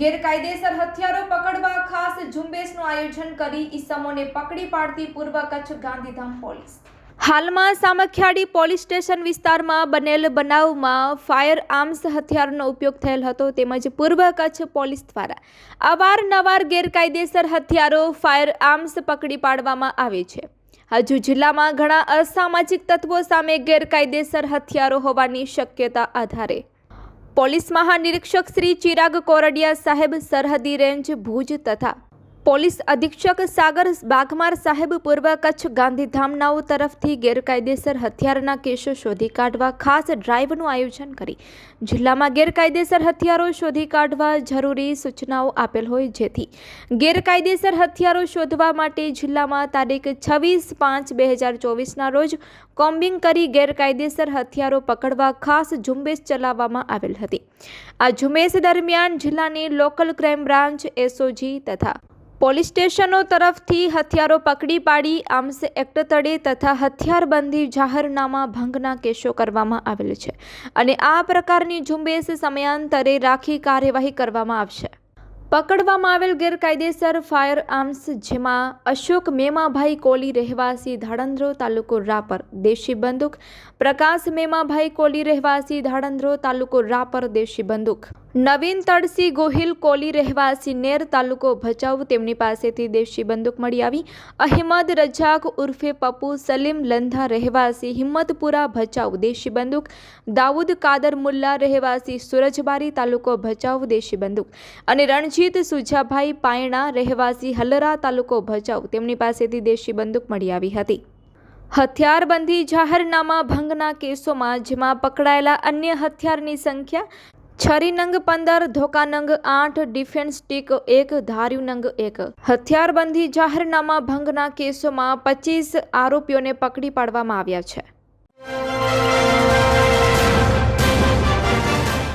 ગેરકાયદેસર હથિયારો પકડવા ખાસ ઝુંબેશનું આયોજન કરી ઈસમોને પકડી પાડતી પૂર્વ કચ્છ ગાંધીધામ પોલીસ. હાલમાં સામખિયાળી પોલીસ સ્ટેશન વિસ્તારમાં બનેલ બનાવમાં ફાયર આર્મ્સ હથિયારનો ઉપયોગ થયેલ હતો તેમજ પૂર્વ કચ્છ પોલીસ દ્વારા અવારનવાર ગેરકાયદેસર હથિયારો ફાયર આર્મ્સ પકડી પાડવામાં આવે છે. હજુ જિલ્લામાં ઘણા અસામાજિક તત્વો સામે ગેરકાયદેસર હથિયારો હોવાની શક્યતા આધારે પોલીસ મહાનિરીક્ષક શ્રી ચિરાગ કોરડિયા સાહેબ સરહદી રેન્જ ભુજ તથા પોલીસ અધિક્ષક સાગર બાગમાર સાહેબ પૂર્વ કચ્છ ગાંધીધામનાઓ તરફથી ગેરકાયદેસર હથિયારના કેસો શોધી કાઢવા ખાસ ડ્રાઈવનું આયોજન કરી. જિલ્લામાં ગેરકાયદેસર હથિયારો શોધી કાઢવા જરૂરી સૂચનાઓ આપેલ હોય જેથી ગેરકાયદેસર હથિયારો શોધવા માટે જિલ્લામાં તારીખ છવ્વીસ પાંચ બે હજાર ચોવીસના રોજ કોમ્બિંગ કરી ગેરકાયદેસર હથિયારો પકડવા ખાસ ઝુંબેશ ચલાવવામાં આવેલ હતી. આ ઝુંબેશ દરમિયાન જિલ્લાની લોકલ ક્રાઇમ બ્રાન્ચ, એસઓજી તથા પોલીસ સ્ટેશનો તરફથી હથિયારો પકડી પાડી આર્મ્સ એક્ટ તળે તથા હથિયારબંધી જાહેરનામા ભંગના કેસો કરવામાં આવેલ છે. અને આ પ્રકારની ઝુંબેશ સમયાંતરે રાખી કાર્યવાહી કરવામાં આવશે. પકડવામાં આવેલ ગેરકાયદેસર ફાયર આર્મ્સ જેમાં અશોક મેમાભાઈ કોલી રહેવાસી ધાડંદ્રો તાલુકો રાપર, દેશી બંદૂક, પ્રકાશ મેમાભાઈ કોલી રહેવાસી ધાડંદ્રો તાલુકો રાપર, દેશી બંદૂક. નવીન તડસી ગોહિલ કોલી રહેવાસી નેર તાલુકો ભચાઉ, તેમની પાસેથી દેશી બંદૂક મળી આવી. અહેમદ રજાક ઉર્ફે પપુ સલીમ લંધા રહેવાસી હિંમતપુરા ભચાઉ, દેશી બંદૂક. દાઉદ કાદર મુલ્લા રહેવાસી સુરજબારી તાલુકો ભચાઉ, દેશી બંદૂક. અને રણજીત સુજાભાઈ પાયણા રહેવાસી હલરા તાલુકો ભચાઉ તેમની પાસેથી દેશી બંદૂક મળી આવી હતી. હથિયારબંધી જાહેરનામા ભંગના કેસોમાં જેમાં પકડાયેલા અન્ય હથિયારની સંખ્યા છરીનંગ પંદર, ધોકાનંગ આઠ, ડિફેન્સ સ્ટીક એક, ધાર્યુનંગ એક. હથિયારબંધી જાહેરનામા ભંગના કેસોમાં પચીસ આરોપીઓને પકડી પાડવામાં આવ્યા છે.